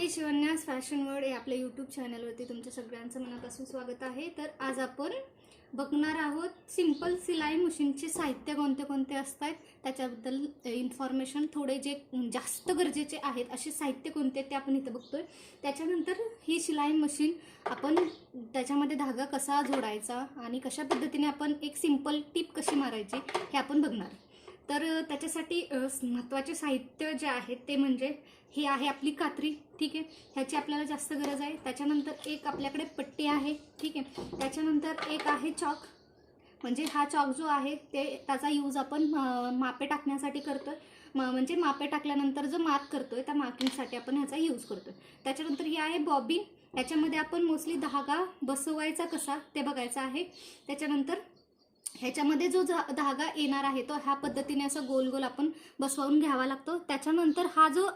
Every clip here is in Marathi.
हे शिवन्यास फॅशन वर्ड हे आपल्या यूट्यूब चॅनलवरती तुमच्या सगळ्यांचं मनापासून स्वागत आहे. तर आज आपण बघणार आहोत सिंपल सिलाई मशीनचे साहित्य कोणते कोणते असतात? त्याच्याबद्दल इन्फॉर्मेशन थोडे जे जास्त गरजेचे आहेत असे साहित्य कोणते ते आपण इथं बघतोय. त्याच्यानंतर ही शिलाई मशीन आपण त्याच्यामध्ये धागा कसा जोडायचा आणि कशा पद्धतीने आपण एक सिंपल टीप कशी मारायची हे आपण बघणार. तर त्याच्यासाठी महत्त्वाचे साहित्य जे आहे ते म्हणजे हे आहे आपली कात्री ठीक आहे? ह्याची आपल्याला जास्त गरज आहे. त्याच्यानंतर एक आपल्याकडे पट्टी आहे ठीक आहे? त्याच्यानंतर एक आहे चॉक. म्हणजे हा चॉक जो आहे ते त्याचा यूज आपण मापे टाकण्यासाठी करतो म- म्हणजे मापे टाकल्यानंतर जो मार्क आहे त्या मार्किंगसाठी आपण ह्याचा यूज करतोय. त्याच्यानंतर हे आहे बॉबिन. याच्यामध्ये आपण मोस्टली धागा बसवायचा कसा ते बघायचं आहे. त्याच्यानंतर ह्याच्यामध्ये जो धागा येणार आहे तो ह्या पद्धतीने असं गोल गोल आपण बसवून घ्यावा लागतो. त्याच्यानंतर हा जो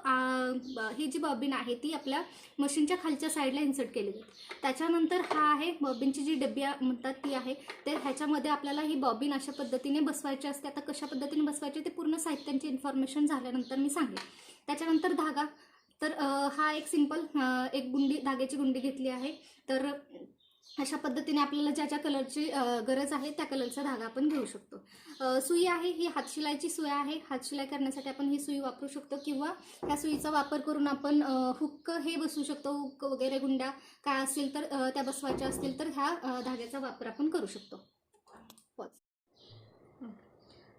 ब- ही जी बॉबिन आहे ती आपल्या मशीनच्या खालच्या साईडला इन्सर्ट केली जाते. त्याच्यानंतर हा आहे बॉबिनची जी डब्बी म्हणतात ती आहे ते ह्याच्यामध्ये आपल्याला ही बॉबिन अशा पद्धतीने बसवायची असते. आता कशा पद्धतीने बसवायची ते पूर्ण साहित्यांची इन्फॉर्मेशन झाल्यानंतर मी सांगेन. त्याच्यानंतर धागा. तर हा एक सिंपल एक गुंडी धाग्याची गुंडी घेतली आहे. तर अशा पद्धतीने आपल्याला ज्या ज्या कलरची गरज आहे त्या कलरचा धागा आपण घेऊ शकतो. सुई आहे ही हातशिलाईची सुई आहे. हातशिलाई करण्यासाठी आपण ही सुई वापरू शकतो किंवा त्या सुईचा वापर करून आपण हुक्क हे बसवू शकतो. हुक्क वगैरे गुंड्या काय असेल तर त्या बसवायच्या असतील तर ह्या धाग्याचा वापर आपण करू शकतो.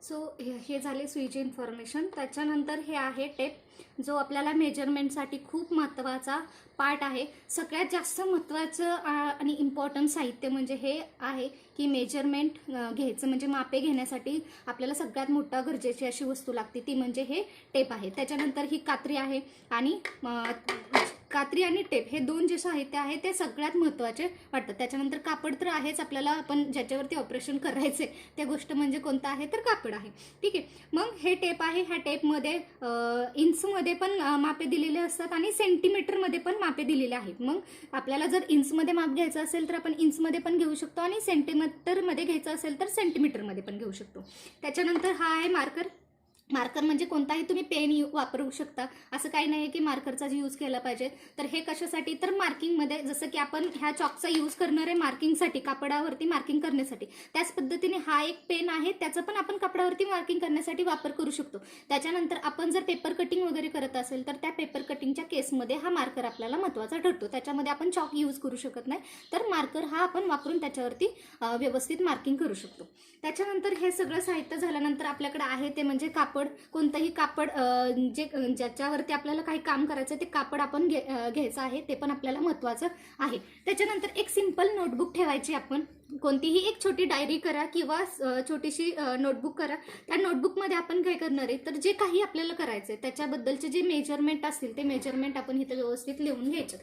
सो हे झाले सुईची इन्फॉर्मेशन त्याच्यानंतर हे आहे टेप जो आपल्याला मेजरमेंटसाठी खूप महत्त्वाचा पार्ट आहे. सगळ्यात जास्त महत्त्वाचं आणि इम्पॉर्टंट साहित्य म्हणजे हे आहे की मेजरमेंट घ्यायचं. म्हणजे मापे घेण्यासाठी आपल्याला सगळ्यात मोठा गरजेची अशी वस्तू लागते. ती म्हणजे हे टेप आहे. त्याच्यानंतर ही कात्री आहे आणि कात्री आणि टेप हे दोन जे साहित्य आहे ते सगळ्यात महत्त्वाचे वाटतात. त्याच्यानंतर कापड तर आहेच आपल्याला आपण ज्याच्यावरती ऑपरेशन करायचे त्या गोष्ट म्हणजे कोणतं आहे तर कापड आहे. ठीक आहे. मग हे टेप आहे ह्या टेपमध्ये इंचमध्ये पण मापे दिलेले असतात आणि सेंटीमीटरमध्ये पण मापे दिलेले आहेत. मग आपल्याला जर इंचमध्ये माप घ्यायचं असेल तर आपण इंचमध्ये पण घेऊ शकतो आणि सेंटीमीटरमध्ये घ्यायचं असेल तर सेंटीमीटरमध्ये पण घेऊ शकतो. त्याच्यानंतर हा आहे मार्कर मार्कर म्हणजे कोणताही तुम्ही पेन यू वापरू शकता. असं काही नाही आहे की मार्करचा यूज केला पाहिजे. तर हे कशासाठी? तर मार्किंगमध्ये जसं की आपण ह्या चॉकचा यूज करणार आहे मार्किंगसाठी कापडावरती मार्किंग करण्यासाठी. त्याच पद्धतीने हा एक पेन आहे त्याचा पण आपण कापडावरती मार्किंग करण्यासाठी वापर करू शकतो. त्याच्यानंतर आपण जर पेपर कटिंग वगैरे करत असेल तर त्या पेपर कटिंगच्या केसमध्ये हा मार्कर आपल्याला महत्त्वाचा ठरतो. त्याच्यामध्ये आपण चॉक यूज करू शकत नाही. तर मार्कर हा आपण वापरून त्याच्यावरती व्यवस्थित मार्किंग करू शकतो. त्याच्यानंतर हे सगळं साहित्य झाल्यानंतर आपल्याकडे आहे ते म्हणजे कापड कापड कोणतंही कापड जे ज्याच्यावरती आपल्याला काही काम करायचं ते कापड आपण घे घ्यायचं आहे ते पण आपल्याला महत्त्वाचं आहे. त्याच्यानंतर एक सिंपल नोटबुक ठेवायची आपण. कोणतीही एक छोटी डायरी करा किंवा छोटीशी नोटबुक करा. त्या नोटबुकमध्ये आपण काय करणार आहे? तर जे काही आपल्याला करायचं आहे त्याच्याबद्दलचे जे मेजरमेंट असतील ते मेजरमेंट आपण इथं व्यवस्थित लिहून घ्यायचं.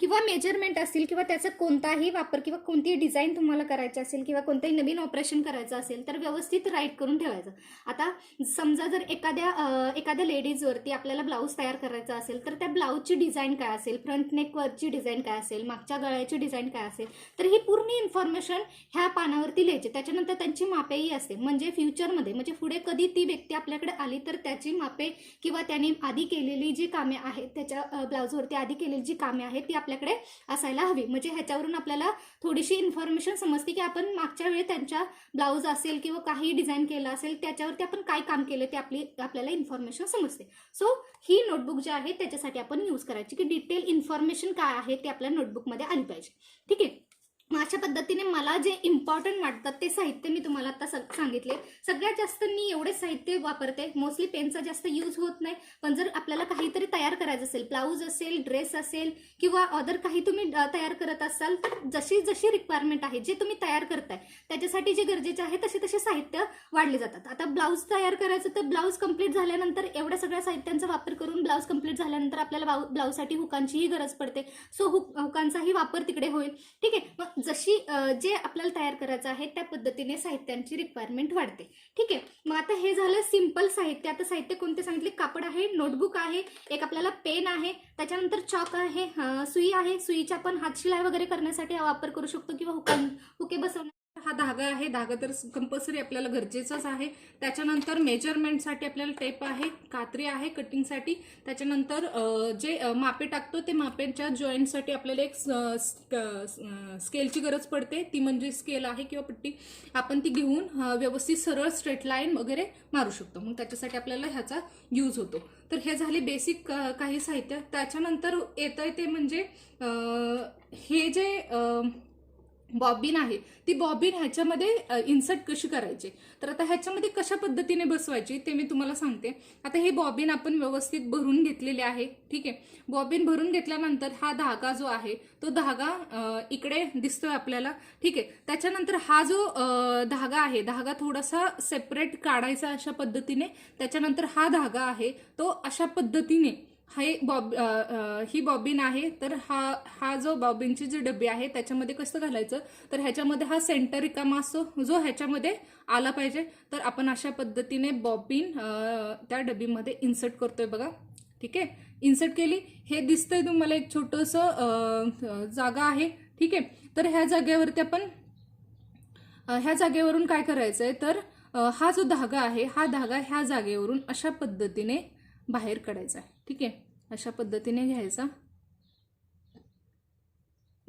किंवा मेजरमेंट असतील किंवा त्याचा कोणताही वापर किंवा कोणतीही डिझाईन तुम्हाला करायची असेल किंवा कोणतंही नवीन ऑपरेशन करायचं असेल तर व्यवस्थित राईट करून ठेवायचं. आता समजा जर एखाद्या एखाद्या लेडीजवरती आपल्याला ब्लाऊज तयार करायचा असेल तर त्या ब्लाऊजची डिझाईन काय असेल फ्रंट नेकवरची डिझाईन काय असेल मागच्या गळ्याची डिझाईन काय असेल तर ही पूर्ण इन्फॉर्मेशन ह्या पानावरती लिहायची. त्याच्यानंतर त्यांची मापेही असते. म्हणजे फ्युचरमध्ये म्हणजे पुढे कधी ती व्यक्ती आपल्याकडे आली तर त्याची मापे किंवा त्याने आधी केलेली जी कामे आहेत त्याच्या ब्लाऊजवरती आधी केलेली जी कामे आहेत ती आपल्याकडे असायला हवी. म्हणजे ह्याच्यावरून आपल्याला थोडीशी इन्फॉर्मेशन समजते की आपण मागच्या वेळी त्यांच्या ब्लाऊज असेल किंवा काही डिझाईन केलं असेल त्याच्यावरती आपण काय काम केलं ते आपली आपल्याला इन्फॉर्मेशन समजते. सो ही नोटबुक जी आहे त्याच्यासाठी आपण यूज करायची की डिटेल इन्फॉर्मेशन काय आहे ते आपल्या नोटबुकमध्ये आली पाहिजे. ठीक आहे? अशा पद्धतीने मला जे इम्पॉर्टंट वाटतात ते साहित्य मी तुम्हाला आता सग सांगितले. सगळ्यात जास्त मी एवढे साहित्य वापरते. मोस्टली पेनचा जास्त यूज होत नाही. पण जर आपल्याला काहीतरी तयार करायचं असेल ब्लाऊज असेल ड्रेस असेल किंवा अदर काही तुम्ही तयार करत असाल तर जशी जशी रिक्वायरमेंट आहे जे तुम्ही तयार करताय त्याच्यासाठी जे गरजेचे आहे तसे तसे साहित्य वाढले जातात. आता ब्लाऊज तयार करायचं तर ब्लाऊज कंप्लीट झाल्यानंतर एवढ्या सगळ्या साहित्यांचा वापर करून ब्लाऊज कंप्लीट झाल्यानंतर आपल्याला ब्लाऊजसाठी हुकांचीही गरज पडते. सो हुक हुकांचाही वापर तिकडे होईल. ठीक आहे. मग जशी जे आपल्याला तयार करायचं आहे त्या पद्धतीने साहित्यांची रिक्वायरमेंट वाढते. ठीक आहे? मग आता हे झालं सिंपल साहित्य. आता साहित्य कोणते सांगितले? कापड आहे नोटबुक आहे एक आपल्याला पेन आहे त्याच्यानंतर चॉक आहे सुई आहे. सुईच्या हात हातशिलाई वगैरे करण्यासाठी हा वापर करू शकतो किंवा हुकां हुके बसवण्या हा धागा आहे. धागा तर कंपल्सरी आपल्याला गरजेचाच आहे. त्याच्यानंतर मेजरमेंटसाठी आपल्याला टेप आहे कात्री आहे कटिंगसाठी त्याच्यानंतर जे मापे टाकतो ते मापेच्या जॉईंटसाठी आपल्याला एक स्केलची गरज पडते. ती म्हणजे स्केल आहे किंवा पट्टी. आपण ती घेऊन व्यवस्थित सरळ स्ट्रेट लाईन वगैरे मारू शकतो. मग त्याच्यासाठी आपल्याला ह्याचा यूज होतो. तर हे झाले बेसिक काही साहित्य. त्याच्यानंतर येतं ते म्हणजे हे जे बॉबिन आहे ती बॉबिन ह्याच्यामध्ये इन्सर्ट कशी करायची? तर आता ह्याच्यामध्ये कशा पद्धतीने बसवायची ते मी तुम्हाला सांगते. आता हे बॉबिन आपण व्यवस्थित भरून घेतलेले आहे ठीक आहे? बॉबिन भरून घेतल्यानंतर हा धागा जो आहे तो धागा इकडे दिसतोय आपल्याला ठीक आहे? त्याच्यानंतर हा जो धागा आहे धागा थोडासा सेपरेट काढायचा अशा पद्धतीने त्याच्यानंतर हा धागा आहे तो अशा पद्धतीने हे बॉब ही बॉबिन आहे तर हा हा जो बॉबिनची जी डबी आहे त्याच्यामध्ये कसं घालायचं? तर ह्याच्यामध्ये हा सेंटर रिकामा असतो जो ह्याच्यामध्ये आला पाहिजे तर आपण अशा पद्धतीने बॉबिन त्या डबीमध्ये इन्सर्ट करतोय बघा. ठीक आहे? इन्सर्ट केली. हे दिसतंय तुम्हाला एक छोटंसं जागा आहे. ठीक आहे? तर ह्या जागेवरती आपण ह्या जागेवरून काय करायचं आहे तर हा जो धागा आहे हा धागा ह्या जागेवरून अशा पद्धतीने बाहेर काढायचा आहे. ठीक आहे? अशा पद्धतीने घ्यायचा.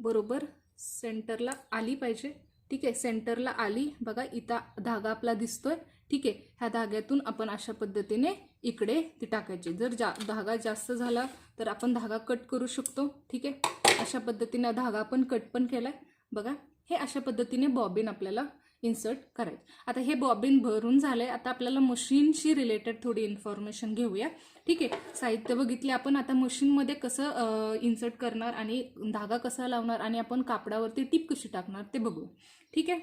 बरोबर? सेंटरला आली पाहिजे. ठीक आहे? सेंटरला आली. बघा इथं धागा आपला दिसतोय. ठीक आहे? ह्या धाग्यातून आपण अशा पद्धतीने इकडे ती टाकायची. जर जा धागा जास्त झाला तर आपण धागा कट करू शकतो. ठीक आहे? अशा पद्धतीने धागा आपण कट पण केला बघा हे अशा पद्धतीने बॉबिन आपल्याला इन्सर्ट करायचं. आता हे बॉबिन भरून झालं आहे आता आपल्याला मशीनशी रिलेटेड थोडी इन्फॉर्मेशन घेऊया. ठीक आहे? साहित्य बघितले आपण. आता मशीनमध्ये कसं इन्सर्ट करणार आणि धागा कसा लावणार आणि आपण कापडावरती टीप कशी टाकणार ते बघू. ठीक आहे?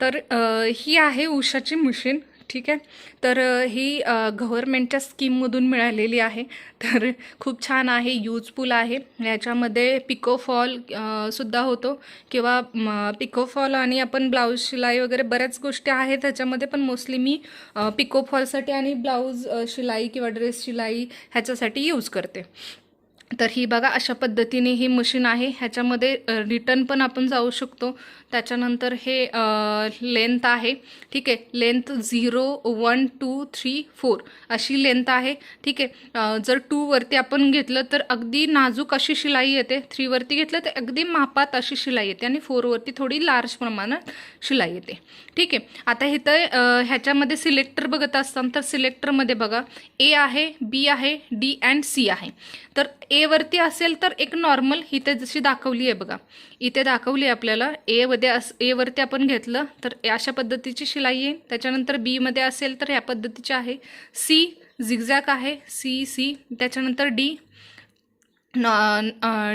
तर ही आहे उषाची मशीन ठीक आहे? तर ही गव्हर्मेंटच्या स्कीममधून मिळालेली आहे. तर खूप छान आहे यूजफुल आहे. याच्यामध्ये पिकोफॉल सुद्धा होतो. किंवा पिकोफॉल आणि आपण ब्लाऊज शिलाई वगैरे बऱ्याच गोष्टी आहेत त्याच्यामध्ये पण मोस्टली मी पिकोफॉलसाठी आणि ब्लाऊज शिलाई किंवा ड्रेस शिलाई ह्याच्यासाठी यूज करते. तर ही बघा अशा पद्धतीने ही मशीन आहे. ह्याच्यामध्ये रिटर्न पण आपण जाऊ शकतो. त्याच्यानंतर हे लेंथ आहे. ठीक आहे? Length zero one two three four अशी लेंथ आहे. ठीक आहे? जर टूवरती आपण घेतलं तर अगदी नाजूक अशी शिलाई येते. थ्रीवरती घेतलं तर अगदी मापात अशी शिलाई येते आणि फोरवरती थोडी लार्ज प्रमाणात शिलाई येते. ठीक आहे? आता इथं तर ह्याच्यामध्ये सिलेक्टर बघत असताना तर सिलेक्टरमध्ये बघा ए आहे बी आहे डी अँड सी आहे. तर ए एवरती असेल तर एक नॉर्मल इथे जशी दाखवली आहे बघा. इथे दाखवली आहे आपल्याला. एमध्ये अस एवरती आपण घेतलं तर अशा पद्धतीची शिलाई आहे त्याच्यानंतर बीमध्ये असेल तर ह्या पद्धतीची आहे. सी झिगझॅक आहे. सी सी त्याच्यानंतर डी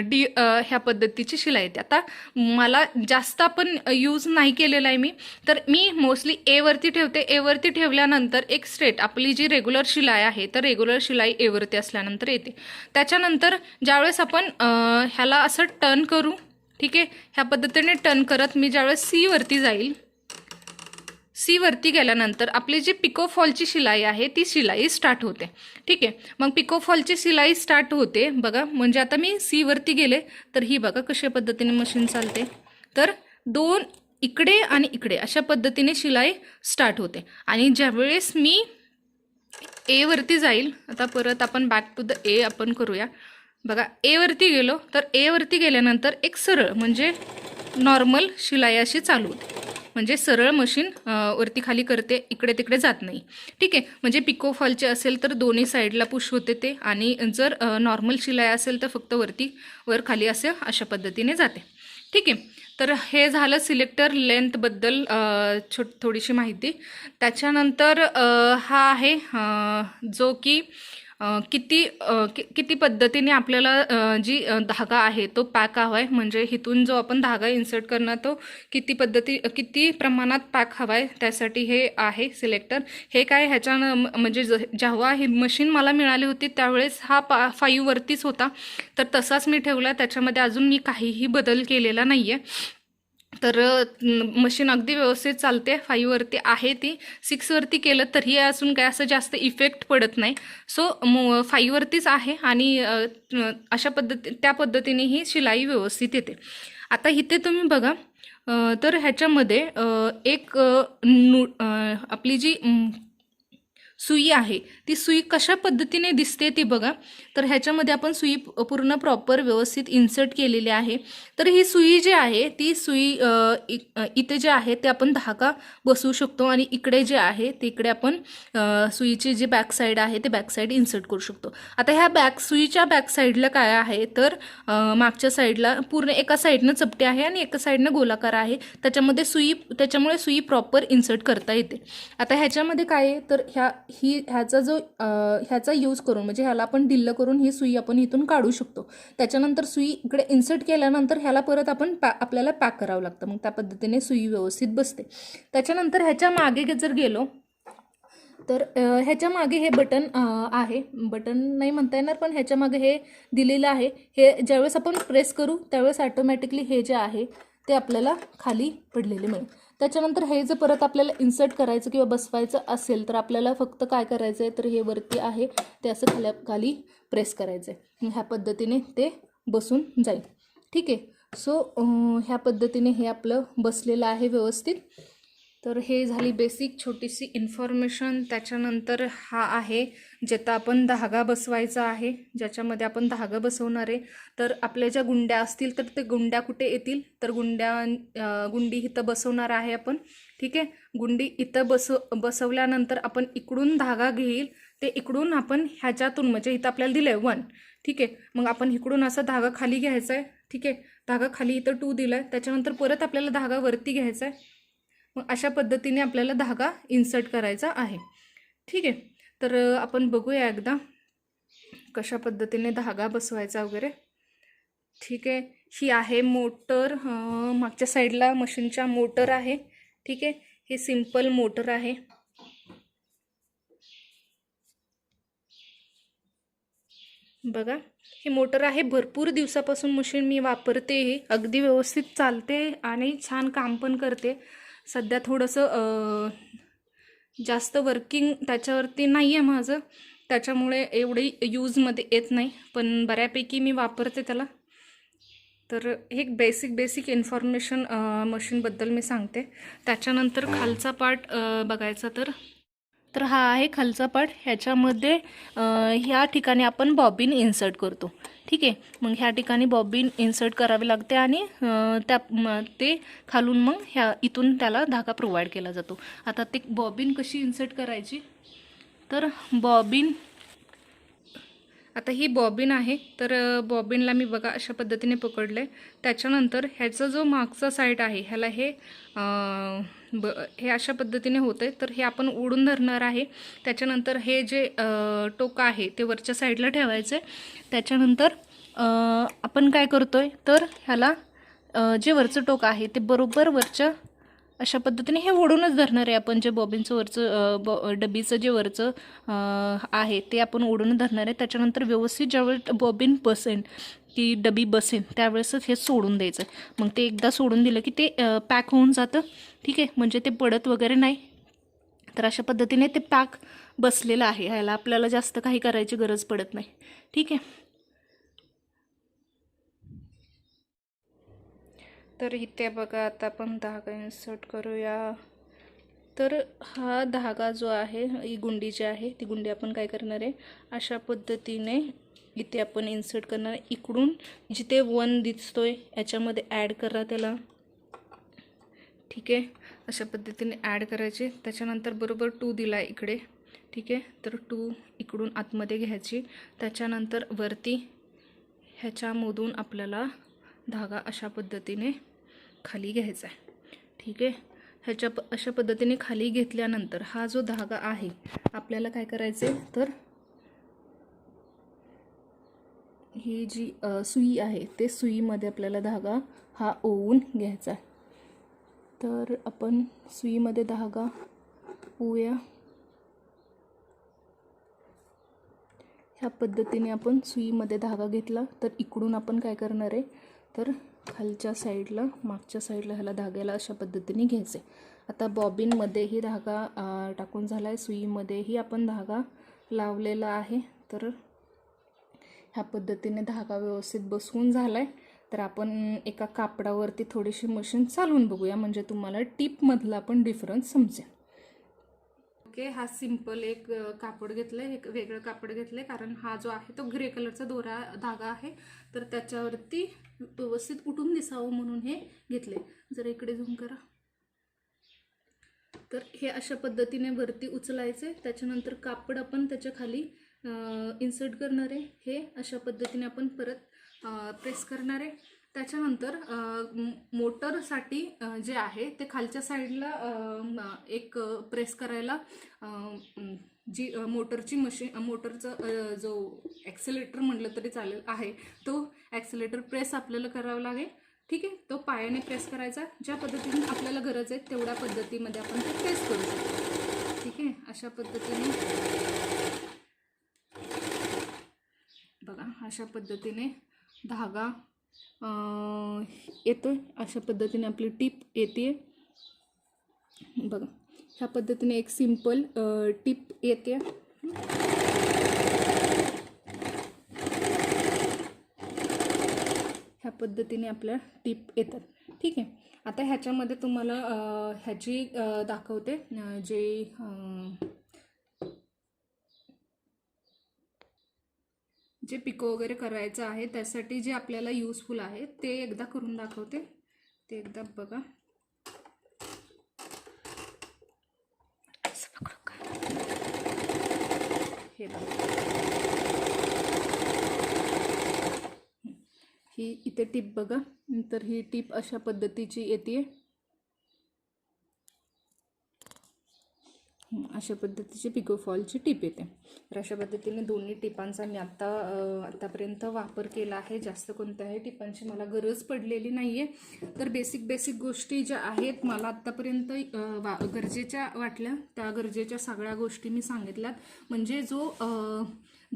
डी ह्या पद्धतीची शिलाई येते आता मला जास्त आपण यूज नाही केलेला आहे मी. तर मी मोस्टली एवरती ठेवते. एवरती ठेवल्यानंतर एक स्ट्रेट आपली जी रेग्युलर शिलाई आहे तर रेग्युलर शिलाई एवरती असल्यानंतर येते. त्याच्यानंतर ज्यावेळेस आपण ह्याला असं टर्न करू ठीक आहे? ह्या पद्धतीने टर्न करत मी ज्यावेळेस सीवरती जाईल सी वरती गेल्यानंतर आपली जी पिकोफॉलची शिलाई आहे ती शिलाई स्टार्ट होते. ठीक? आहे मग पिकोफॉलची शिलाई स्टार्ट होते. बघा म्हणजे आता मी सी वरती गेले तर ही बघा कशा पद्धतीने मशीन चालते. तर दोन इकडे आणि इकडे अशा पद्धतीने शिलाई स्टार्ट होते. आणि ज्यावेळेस मी एवरती जाईल आता परत आपण बॅक टू द ए आपण करूया. बघा एवरती गेलो तर एवरती गेल्यानंतर एक सरळ म्हणजे नॉर्मल शिलाई अशी चालू होते. म्हणजे सरळ मशीन वरती खाली करते इकडे तिकडे जात नाही. ठीक आहे? म्हणजे पिको फॉलचे असेल तर दोन्ही साईडला पुश होते ते आणि जर नॉर्मल शिलाई असेल तर फक्त वरती वर खाली असे अशा पद्धतीने जाते. ठीक आहे? तर हे झालं सिलेक्टर लेंथबद्दल छो छोट थोडीशी माहिती. त्याच्यानंतर हा आहे जो की किती कि- किती पद्धतीने आपल्याला जी धागा आहे तो पॅक हवा आहे. म्हणजे इथून जो आपण धागा इन्सर्ट करणार तो किती पद्धती किती प्रमाणात पॅक हवा आहे त्यासाठी हे आहे सिलेक्टर. हे काय ह्याच्यानं म्हणजे ज- जेव्हा ही मशीन मला मिळाली होती त्यावेळेस हा पा फाईव्हवरतीच होता. तर तसाच मी ठेवला. त्याच्यामध्ये अजून मी काहीही बदल केलेला नाही आहे तर मशीन अगदी व्यवस्थित चालते. फाईव्हवरती आहे ती. सिक्सवरती केलं तरी अजून काय असं जास्त इफेक्ट पडत नाही. सो मो फाईव्हवरतीच आहे आणि अशा पद्धती त्या पद्धतीने ही शिलाई व्यवस्थित येते. आता इथे तुम्ही बघा तर ह्याच्यामध्ये एक नू आपली जी सुई आहे. ती सुई कशा पद्धतीने दिसते ती बघा. तर ह्याच्यामध्ये आपण सुई पूर्ण प्रॉपर व्यवस्थित इन्सर्ट केलेली आहे. तर ही सुई जी आहे ती सुई इ- इथे जे आहे ते आपण धागा बसवू शकतो आणि इकडे जे आहे ते इकडे आपण सुईची जी बॅक साईड आहे ते बॅक साईड इन्सर्ट करू शकतो. आता ह्या बॅक सुईच्या बॅक साईडला काय आहे तर मागच्या साईडला पूर्ण एका साईडनं चपटे आहे आणि एका साईडनं गोलाकार आहे. त्याच्यामध्ये सुई त्याच्यामुळे सुई प्रॉपर इन्सर्ट करता येते. आता ह्याच्यामध्ये काय आहे तर ह्या ही ह्याचा जो ह्याचा यूज करून म्हणजे ह्याला आपण डिल्ल करून ही सुई आपण इथून काढू शकतो. त्याच्यानंतर सुई इकडे इन्सर्ट केल्यानंतर ह्याला परत आपण पॅ आपल्याला पॅक करावं लागतं. मग त्या पद्धतीने सुई व्यवस्थित बसते. त्याच्यानंतर ह्याच्या मागे जर गेलो तर ह्याच्या मागे हे बटन आहे. बटन नाही म्हणता येणार पण ह्याच्या मागे हे दिलेलं आहे. हे ज्यावेळेस आपण प्रेस करू त्यावेळेस ऑटोमॅटिकली हे जे आहे ते आपल्याला खाली पडलेले मिळेल. त्याच्यानंतर हे जर परत आपल्याला इन्सर्ट करायचं किंवा बसवायचं असेल तर आपल्याला फक्त काय करायचं आहे तर हे वरती आहे. ते असं खाल्या खाली प्रेस करायचं आहे ह्या पद्धतीने ते बसून जाईल. ठीक आहे. सो ह्या पद्धतीने हे आपलं बसलेलं आहे व्यवस्थित. तर हे झाली बेसिक छोटीशी इन्फॉर्मेशन त्याच्यानंतर हा आहे ज्याचा आपण धागा बसवायचा आहे ज्याच्यामध्ये आपण धागा बसवणार आहे. तर आपल्या ज्या गुंड्या असतील तर ते गुंड्या कुठे येतील? तर गुंड्या गुंडी इथं बसवणार आहे आपण. ठीक आहे? गुंडी इथं बसव बसवल्यानंतर आपण इकडून धागा घेईल ते इकडून आपण ह्याच्यातून म्हणजे इथं आपल्याला दिलं आहे वन ठीक आहे? मग आपण इकडून असा धागा खाली घ्यायचा आहे ठीक आहे? धागा खाली इथं टू दिला आहे त्याच्यानंतर परत आपल्याला धागा वरती घ्यायचा आहे मग अशा पद्धतीने आपल्याला धागा इन्सर्ट करायचा आहे. ठीक आहे? तर आपण बघूया एकदा कशा पद्धतीने धागा बसवायचा वगैरे. ठीक आहे? ही आहे मोटर मागच्या साईडला मशीनच्या मोटर आहे. ठीक आहे? हे सिंपल मोटर आहे. बघा ही मोटर आहे. भरपूर दिवसापासून मशीन मी वापरते. अगदी व्यवस्थित चालते आणि छान काम पण करते. सध्या थोडंसं जास्त वर्किंग त्याच्यावरती नाही आहे माझं. त्याच्यामुळे एवढी यूजमध्ये येत नाही. पण बऱ्यापैकी मी वापरते त्याला. तर हे एक बेसिक बेसिक इन्फॉर्मेशन मशीनबद्दल मी सांगते. त्याच्यानंतर खालचा पार्ट बघायचा तर. तर हा आहे खालचा पार्ट ह्याच्यामध्ये ह्या ठिकाणी आपण बॉबिन इन्सर्ट करतो. ठीक आहे. मग ह्या ठिकाणी बॉबिन इन्सर्ट करावी लागते आणि त्या ते खालून मग ह्या इथून त्याला धागा प्रोव्हाइड केला जातो. आता ते बॉबिन कशी इन्सर्ट करायची? तर बॉबिन आता ही बॉबिन आहे. तर बॉबिनला मी बघा अशा पद्धतीने पकडलं आहे त्याच्यानंतर ह्याचा जो मागचा साईड आहे ह्याला हे ब हे अशा पद्धतीने होतं आहे तर हे आपण ओढून धरणार आहे. त्याच्यानंतर हे जे टोकं आहे ते वरच्या साईडला ठेवायचं आहे त्याच्यानंतर आपण काय करतो आहे तर ह्याला जे वरचं टोक आहे ते बरोबर वरच्या अशा पद्धतीने हे ओढूनच धरणार आहे आपण. जे बॉबिनचं वरचं बॉ डबीचं जे वरचं आहे ते आपण ओढून धरणार आहे. त्याच्यानंतर व्यवस्थित ज्यावेळेस बॉबिन बसेन की डबी बसेन त्यावेळेसच हे सोडून द्यायचं. मग ते एकदा सोडून दिलं की ते पॅक होऊन जातं. ठीक आहे? म्हणजे ते पडत वगैरे नाही. तर अशा पद्धतीने ते पॅक बसलेलं आहे. ह्याला आपल्याला जास्त काही करायची गरज पडत नाही. ठीक आहे? तर इथे बघा आता आपण धागा इन्सर्ट करूया. तर हा धागा जो आहे ही गुंडी जी आहे ती गुंडी आपण काय करणार आहे? अशा पद्धतीने इथे आपण इन्सर्ट करणार. इकडून जिथे वन दिसतोय याच्यामध्ये ॲड करा त्याला. ठीक आहे? अशा पद्धतीने ॲड करायचे. त्याच्यानंतर बरोबर टू दिला आहे इकडे. ठीक आहे? तर टू इकडून आतमध्ये घ्यायची. त्याच्यानंतर वरती ह्याच्यामधून आपल्याला धागा अशा पद्धतीने खाली घ्यायचा आहे. ठीक आहे? ह्याच्या प अशा पद्धतीने खाली घेतल्यानंतर हा जो धागा आहे आपल्याला काय करायचं आहे तर ही जी सुई आहे ते सुईमध्ये आपल्याला धागा हा ओवून घ्यायचा आहे. तर आपण सुईमध्ये धागा ओवूया. ह्या पद्धतीने आपण सुईमध्ये धागा घेतला तर इकडून आपण काय करणार आहे? तर खालच्या साईडला मागच्या साईडला ह्याला धाग्याला अशा पद्धतीने घ्यायचे. आता बॉबिनमध्येही धागा टाकून झाला आहे सुईमध्येही आपण धागा लावलेला आहे. तर ह्या पद्धतीने धागा व्यवस्थित बसवून झाला आहे तर आपण एका कापडावरती थोडीशी मशीन चालवून बघूया. म्हणजे तुम्हाला टीपमधला पण डिफरन्स समजेल. ओके हा सिंपल एक कापड घेतलंय एक वेगळं कापड घेतलंय कारण हा जो आहे तो ग्रे कलरचा दोरा धागा आहे. तर त्याच्यावरती व्यवस्थित उठून दिसावं म्हणून हे घेतले जर इकडे झूम करा. तर हे अशा पद्धतीने वरती उचलायचे त्याच्यानंतर कापड आपण त्याच्याखाली इन्सर्ट करणार आहे. हे अशा पद्धतीने आपण परत प्रेस करणार आहे. त्याच्यानंतर मोटरसाठी जे आहे ते खालच्या साईडला एक प्रेस करायला जी मोटरची मशीन मोटरचा जो ॲक्सिलेटर म्हटलं तरी चालेल आहे तो ॲक्सिलेटर प्रेस आपल्याला करावा लागेल. ठीक आहे? तो पायाने प्रेस करायचा. ज्या पद्धतीने आपल्याला गरज आहे तेवढ्या पद्धतीमध्ये आपण ते प्रेस करू शकतो. ठीक आहे? अशा पद्धतीने बघा अशा पद्धतीने धागा येतो आहे अशा पद्धतीने आपली टीप येते बघा ह्या पद्धतीने एक सिंपल टीप येते ह्या पद्धतीने आपल्या टीप येतात. ठीक आहे. आता ह्याच्यामध्ये तुम्हाला ह्याची दाखवते जे जे पिको वगैरे करायचं आहे त्यासाठी जे आपल्याला युजफुल आहे ते एकदा करून दाखवते. ते एकदा बघा? हे बघा. ही. इथे टीप बघा. तर ही टीप अशा पद्धतीची येते अशा पद्धतीची पिकोफॉलची टीप येते. तर अशा पद्धतीने दोन्ही टिपांचा मी आत्ता आत्तापर्यंत वापर केला आहे. जास्त कोणत्याही टिपांची मला गरज पडलेली नाही आहे तर बेसिक बेसिक गोष्टी ज्या आहेत मला आत्तापर्यंत वा गरजेच्या वाटल्या. त्या गरजेच्या सगळ्या गोष्टी मी सांगितल्यात. म्हणजे जो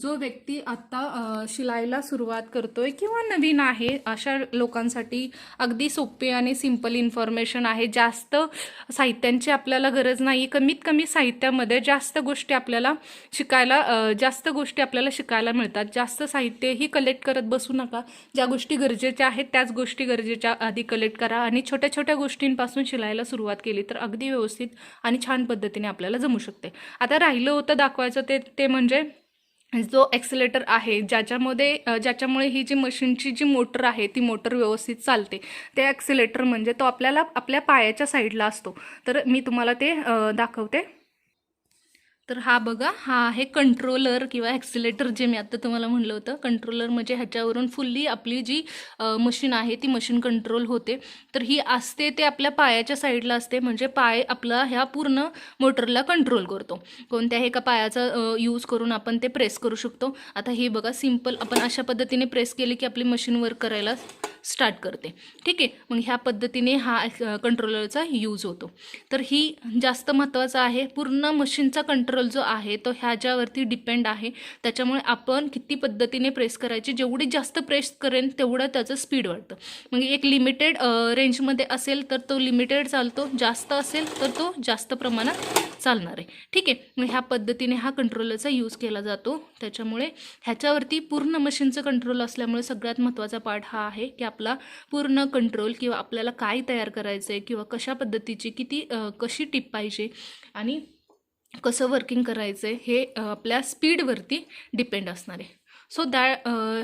जो व्यक्ती आत्ता शिलायला शिलाईला सुरुवात करतोय किंवा नवीन आहे अशा लोकांसाठी अगदी सोपे आणि सिंपल इन्फॉर्मेशन आहे. जास्त साहित्यांची आपल्याला गरज नाही कमीत कमी साहित्यामध्ये जास्त गोष्टी आपल्याला शिकायला जास्त गोष्टी आपल्याला शिकायला मिळतात. जास्त साहित्यही कलेक्ट करत बसू नका. ज्या गोष्टी गरजेच्या आहेत त्याच गोष्टी गरजेच्या आधी कलेक्ट करा आणि छोट्या छोट्या गोष्टींपासून शिलायला सुरुवात केली तर अगदी व्यवस्थित आणि छान पद्धतीने आपल्याला जमू शकते. आता राहिलं होतं दाखवायचं ते ते म्हणजे जो ॲक्सिलेटर आहे ज्याच्यामध्ये ज्याच्यामुळे ही जी मशीनची जी मोटर आहे ती मोटर व्यवस्थित चालते. ते ॲक्सिलेटर म्हणजे तो आपल्याला आपल्या पायाच्या साईडला असतो. तर मी तुम्हाला ते दाखवते. तर हा बघा हा आहे कंट्रोलर किंवा ॲक्सिलेटर जे मी आता तुम्हाला म्हणलं होतं. कंट्रोलर म्हणजे ह्याच्यावरून फुल्ली आपली जी मशीन आहे ती मशीन कंट्रोल होते. तर ही असते ते आपल्या पायाच्या साईडला असते. म्हणजे पाय आपला ह्या पूर्ण मोटरला कंट्रोल करतो. कोणत्याही एका पायाचा यूज करून आपण ते प्रेस करू शकतो. आता हे बघा सिंपल आपण अशा पद्धतीने प्रेस केले की आपली मशीन वर्क करायला स्टार्ट करते. ठीक आहे? मग ह्या पद्धतीने हा कंट्रोलरचा यूज होतो. तर ही जास्त महत्त्वाचं आहे. पूर्ण मशीनचा कंट्रोल जो आहे तो ह्याच्यावरती डिपेंड आहे. त्याच्यामुळे आपण किती पद्धतीने प्रेस करायची जेवढी जास्त प्रेस करेन तेवढं त्याचं स्पीड वाढतं. मग एक लिमिटेड रेंजमध्ये असेल तर तो लिमिटेड चालतो. जास्त असेल तर तो जास्त प्रमाणात चालणार आहे. ठीक आहे? मग ह्या पद्धतीने हा कंट्रोलरचा यूज केला जातो. त्याच्यामुळे ह्याच्यावरती पूर्ण मशीनचं कंट्रोल असल्यामुळे सगळ्यात महत्त्वाचा पार्ट हा आहे की आपला पूर्ण कंट्रोल किंवा आपल्याला काय तयार करायचं आहे किंवा कशा पद्धतीची किती कशी टिप पाहिजे आणि कसं वर्किंग करायचं आहे हे आपल्या स्पीडवरती डिपेंड असणार आहे. सो दॅ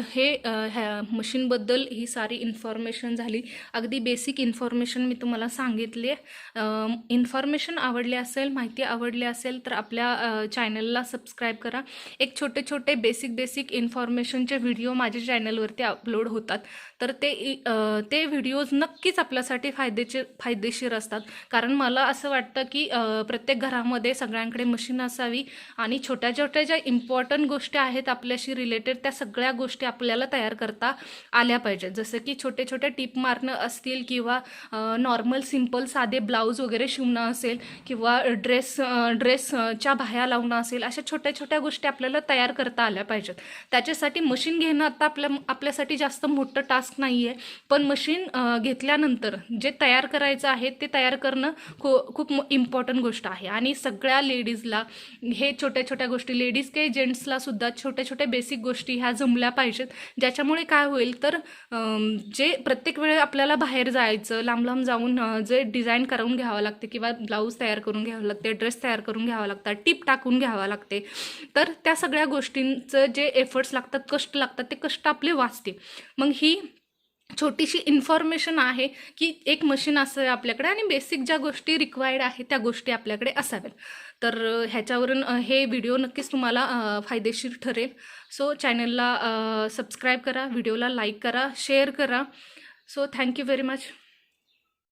हे ह्या मशीनबद्दल ही सारी इन्फॉर्मेशन झाली. अगदी बेसिक इन्फॉर्मेशन मी तुम्हाला सांगितली आहे. इन्फॉर्मेशन आवडली असेल माहिती आवडली असेल तर आपल्या चॅनलला सबस्क्राईब करा. एक छोटे छोटे बेसिक बेसिक इन्फॉर्मेशनचे व्हिडिओ माझ्या चॅनलवरती अपलोड होतात. तर ते इ- ते व्हिडिओज नक्कीच आपल्यासाठी फायदेचे फायदेशीर असतात. कारण मला असं वाटतं की प्रत्येक घरामध्ये सगळ्यांकडे मशीन असावी आणि छोट्या छोट्या ज्या इम्पॉर्टंट गोष्टी आहेत आपल्याशी रिलेटेड त्या सगळ्या गोष्टी आपल्याला तयार करता आल्या पाहिजेत. जसं की छोटे छोटे टीप मारणं असतील किंवा नॉर्मल सिंपल साधे ब्लाऊज वगैरे शिवणं असेल किंवा ड्रेस ड्रेसच्या बाह्या लावणं असेल अशा छोट्या छोट्या गोष्टी आपल्याला तयार करता आल्या पाहिजेत. त्याच्यासाठी मशीन घेणं आता आपल्या आपल्यासाठी जास्त मोठं टास्क नाही आहे पण मशीन घेतल्यानंतर जे तयार करायचं आहे ते तयार करणं खू खूप इम्पॉर्टंट गोष्ट आहे. आणि सगळ्या लेडीजला हे छोट्या छोट्या गोष्टी लेडीज काही जेंट्सला सुद्धा छोट्या छोट्या बेसिक गोष्टी ह्या जमल्या पाहिजेत. ज्याच्यामुळे काय होईल तर जे प्रत्येक वेळे आपल्याला बाहेर जायचं लांब लांब जाऊन जे डिझाईन करून घ्यावं लागते किंवा ब्लाऊज तयार करून घ्यावं लागते ड्रेस तयार करून घ्यावा लागतात टीप टाकून घ्यावा लागते तर त्या सगळ्या गोष्टींचं जे एफर्ट्स लागतात कष्ट लागतात ते कष्ट आपले वाचते मग ही छोटीशी इन्फॉर्मेशन आहे की एक मशीन असावे आपल्याकडे आणि बेसिक ज्या गोष्टी रिक्वायर्ड आहे त्या गोष्टी आपल्याकडे असाव्यात. तर ह्याच्यावरून हे व्हिडिओ नक्कीच तुम्हाला फायदेशीर ठरेल. सो चॅनलला सबस्क्राईब करा व्हिडिओला लाईक करा शेअर करा. So thank you very much